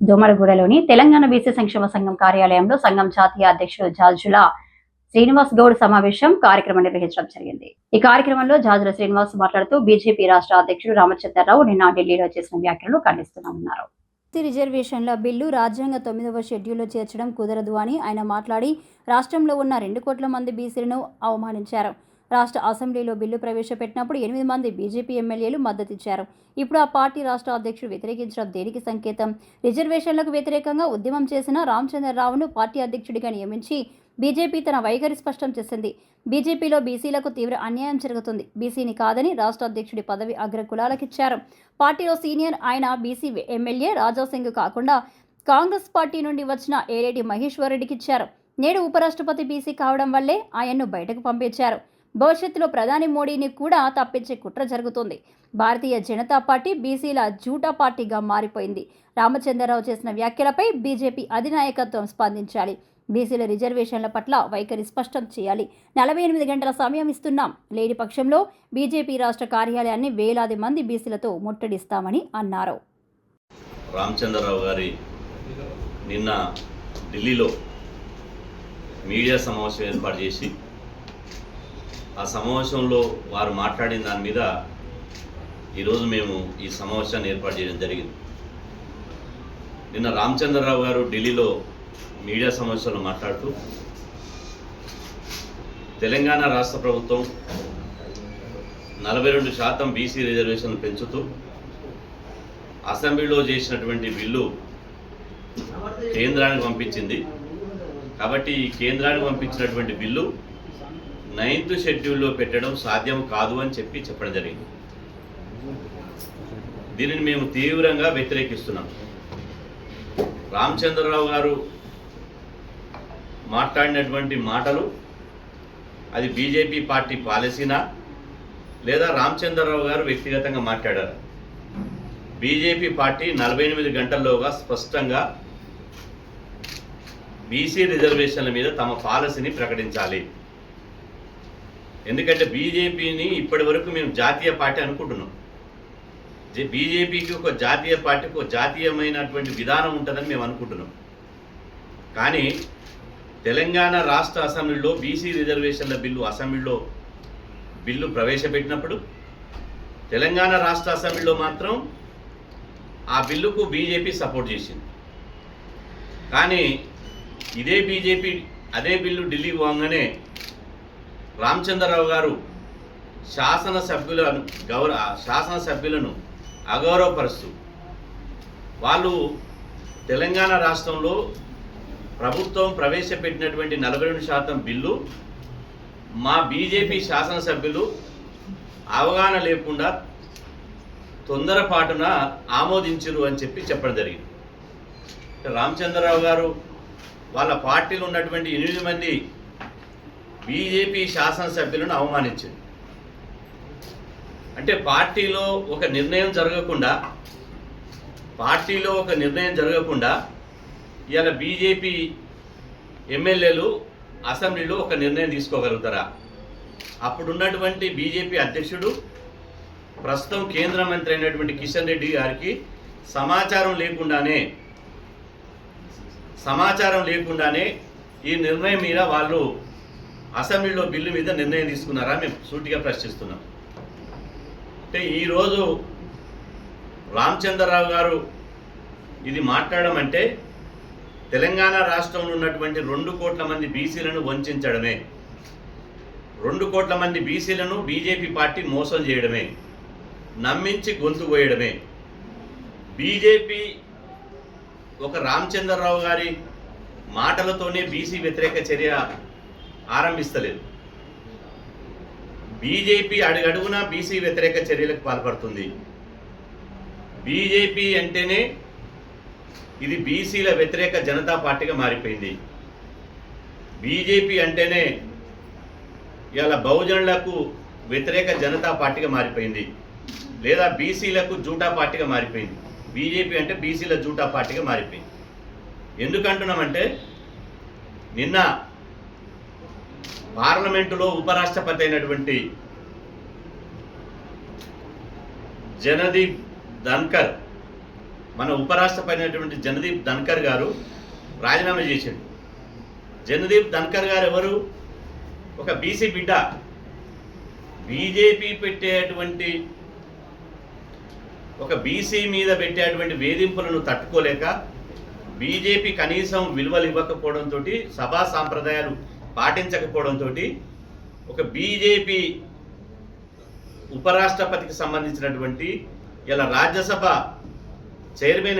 దోమలగూడలోని Telangana BC సంక్షేమ సంఘం కార్యాలయంలో సంఘం జాతీయ అధ్యక్షుడు జార్జుల శ్రీనివాస్ గౌడ్ సమావేశం కార్యక్రమం నిర్వహించడం జరిగింది. ఈ కార్యక్రమంలో జాజుల శ్రీనివాస్ మాట్లాడుతూ బీజేపీ రాష్ట్ర అధ్యక్షుడు రామచంద్రరావు నిన్న ఢిల్లీలో చేసిన వ్యాఖ్యలను ఖండిస్తున్నామన్నారు రిజర్వేషన్ల బిల్లు రాజ్యాంగ తొమ్మిదవ షెడ్యూల్లో చేర్చడం కుదరదు అని ఆయన మాట్లాడి రాష్ట్రంలో ఉన్న రెండు కోట్ల మంది బీసీలను అవమానించారు. రాష్ట్ర అసెంబ్లీలో బిల్లు ప్రవేశపెట్టినప్పుడు ఎనిమిది మంది బీజేపీ ఎమ్మెల్యేలు మద్దతిచ్చారు. ఇప్పుడు ఆ పార్టీ రాష్ట్ర అధ్యక్షుడు వ్యతిరేకించడం దేనికి సంకేతం? రిజర్వేషన్లకు వ్యతిరేకంగా ఉద్యమం చేసిన రామచంద్రరావును పార్టీ అధ్యక్షుడిగా నియమించి బీజేపీ తన వైఖరి స్పష్టం చేసింది. బీజేపీలో బీసీలకు తీవ్ర అన్యాయం జరుగుతుంది. బీసీని కాదని రాష్ట్ర అధ్యక్షుడి పదవి అగ్ర కులాలకిచ్చారు పార్టీలో సీనియర్ ఆయన బీసీ ఎమ్మెల్యే రాజాసింగ్ కాకుండా కాంగ్రెస్ పార్టీ నుండి వచ్చిన ఏరెడ్డి మహేశ్వర్ రెడ్డికి ఇచ్చారు నేడు ఉపరాష్ట్రపతి బీసీ కావడం వల్లే ఆయన్ను బయటకు పంపించారు. భవిష్యత్తులో ప్రధాని మోడీని కూడా తప్పించే కుట్ర జరుగుతుంది. భారతీయ జనతా పార్టీ బీసీల జూటా పార్టీగా మారిపోయింది. రామచంద్రరావు చేసిన వ్యాఖ్యలపై బీజేపీ అధినాయకత్వం స్పందించాలి. బీసీల రిజర్వేషన్ల పట్ల వైఖరి స్పష్టం చేయాలి. నలభై ఎనిమిది గంటల సమయం ఇస్తున్నాం. లేని పక్షంలో బీజేపీ రాష్ట్ర కార్యాలయాన్ని వేలాది మంది బీసీలతో ముట్టడిస్తామని అన్నారు. రామచంద్రరావు గారి నిన్న ఢిల్లీలో మీడియా సమావేశం ఏర్పాటు చేసి ఆ సమావేశంలో వారు మాట్లాడిన దాని మీద ఈరోజు మేము ఈ సమావేశాన్ని ఏర్పాటు చేయడం జరిగింది. నిన్న రామచంద్రరావు గారు ఢిల్లీలో మీడియా సమావేశంలో మాట్లాడుతూ తెలంగాణ రాష్ట్ర ప్రభుత్వం నలభై రెండు శాతం బీసీ రిజర్వేషన్ పెంచుతూ అసెంబ్లీలో చేసినటువంటి బిల్లు కేంద్రానికి పంపించింది. కాబట్టి ఈ కేంద్రానికి పంపించినటువంటి బిల్లు నైన్త్ షెడ్యూల్లో పెట్టడం సాధ్యం కాదు అని చెప్పి చెప్పడం జరిగింది. దీనిని మేము తీవ్రంగా వ్యతిరేకిస్తున్నాం. రామచంద్రరావు గారు మాట్లాడినటువంటి మాటలు అది బీజేపీ పార్టీ పాలసీనా? లేదా రామచంద్రరావు గారు వ్యక్తిగతంగా మాట్లాడారు? బీజేపీ పార్టీ నలభై ఎనిమిది గంటల్లోగా స్పష్టంగా బీసీ రిజర్వేషన్ల మీద తమ పాలసీని ప్రకటించాలి. ఎందుకంటే బీజేపీని ఇప్పటి వరకు మేము జాతీయ పార్టీ అనుకుంటున్నాం. బీజేపీకి ఒక జాతీయ పార్టీకి ఒక జాతీయమైనటువంటి విధానం ఉంటుందని మేము అనుకుంటున్నాం. కానీ తెలంగాణ రాష్ట్ర అసెంబ్లీలో బీసీ రిజర్వేషన్ల బిల్లు అసెంబ్లీలో బిల్లు ప్రవేశపెట్టినప్పుడు తెలంగాణ రాష్ట్ర అసెంబ్లీలో మాత్రం ఆ బిల్లుకు బీజేపీ సపోర్ట్ చేసింది. కానీ ఇదే బీజేపీ అదే బిల్లు ఢిల్లీ పోగానే రామచంద్రరావు గారు శాసనసభ్యులను గౌరవ శాసనసభ్యులను అగౌరవపరుస్తూ వాళ్ళు తెలంగాణ రాష్ట్రంలో ప్రభుత్వం ప్రవేశపెట్టినటువంటి నలభై రెండు శాతం బిల్లు మా బీజేపీ శాసనసభ్యులు అవగాహన లేకుండా తొందరపాటున ఆమోదించరు అని చెప్పి చెప్పడం జరిగింది. రామచంద్రరావు గారు వాళ్ళ పార్టీలో ఉన్నటువంటి ఎనిమిది మంది బీజేపీ శాసనసభ్యులను అవమానించింది. అంటే పార్టీలో ఒక నిర్ణయం జరగకుండా పార్టీలో ఒక నిర్ణయం జరగకుండా ఇవాళ బీజేపీ ఎమ్మెల్యేలు అసెంబ్లీలో ఒక నిర్ణయం తీసుకోగలుగుతారా? అప్పుడున్నటువంటి బీజేపీ అధ్యక్షుడు ప్రస్తుతం కేంద్ర మంత్రి అయినటువంటి కిషన్ రెడ్డి గారికి సమాచారం లేకుండానే సమాచారం లేకుండానే ఈ నిర్ణయం మీద వాళ్ళు అసెంబ్లీలో బిల్లు మీద నిర్ణయం తీసుకున్నారా మేము సూటిగా ప్రశ్నిస్తున్నాం. అంటే ఈరోజు రామచంద్రరావు గారు ఇది మాట్లాడడం అంటే తెలంగాణ రాష్ట్రంలో ఉన్నటువంటి రెండు కోట్ల మంది బీసీలను వంచడమే. రెండు కోట్ల మంది బీసీలను బీజేపీ పార్టీ మోసం చేయడమే. నమ్మించి గొంతు పోయడమే బీజేపీ ఒక రామచంద్రరావు గారి మాటలతోనే బీసీ వ్యతిరేక చర్య ఆరంభిస్తలేదు. బీజేపీ అడుగడుగున బీసీ వ్యతిరేక చర్యలకు పాల్పడుతుంది. బీజేపీ అంటేనే ఇది బీసీల వ్యతిరేక జనతా పార్టీగా మారిపోయింది. బీజేపీ అంటేనే ఇవాళ బహుజనులకు వ్యతిరేక జనతా పార్టీగా మారిపోయింది. లేదా బీసీలకు జూటా పార్టీగా మారిపోయింది. బీజేపీ అంటే బీసీల జూటా పార్టీగా మారిపోయింది. ఎందుకంటున్నామంటే నిన్న పార్లమెంటులో ఉపరాష్ట్రపతి అయినటువంటి జనదీప్ ధన్కర్ మన ఉపరాష్ట్రపతి అయినటువంటి జనదీప్ ధన్కర్ గారు రాజీనామా చేశాడు జనదీప్ ధన్కర్ గారు ఎవరు? ఒక బీసీ బిడ్డ. బీజేపీ పెట్టేటువంటి ఒక బీసీ మీద పెట్టేటువంటి వేధింపులను తట్టుకోలేక బీజేపీ కనీసం విలువలు ఇవ్వకపోవడంతో సభా సాంప్రదాయాలు పాటించకపోవడంతో ఒక బీజేపీ ఉపరాష్ట్రపతికి సంబంధించినటువంటి ఇలా రాజ్యసభ చైర్మన్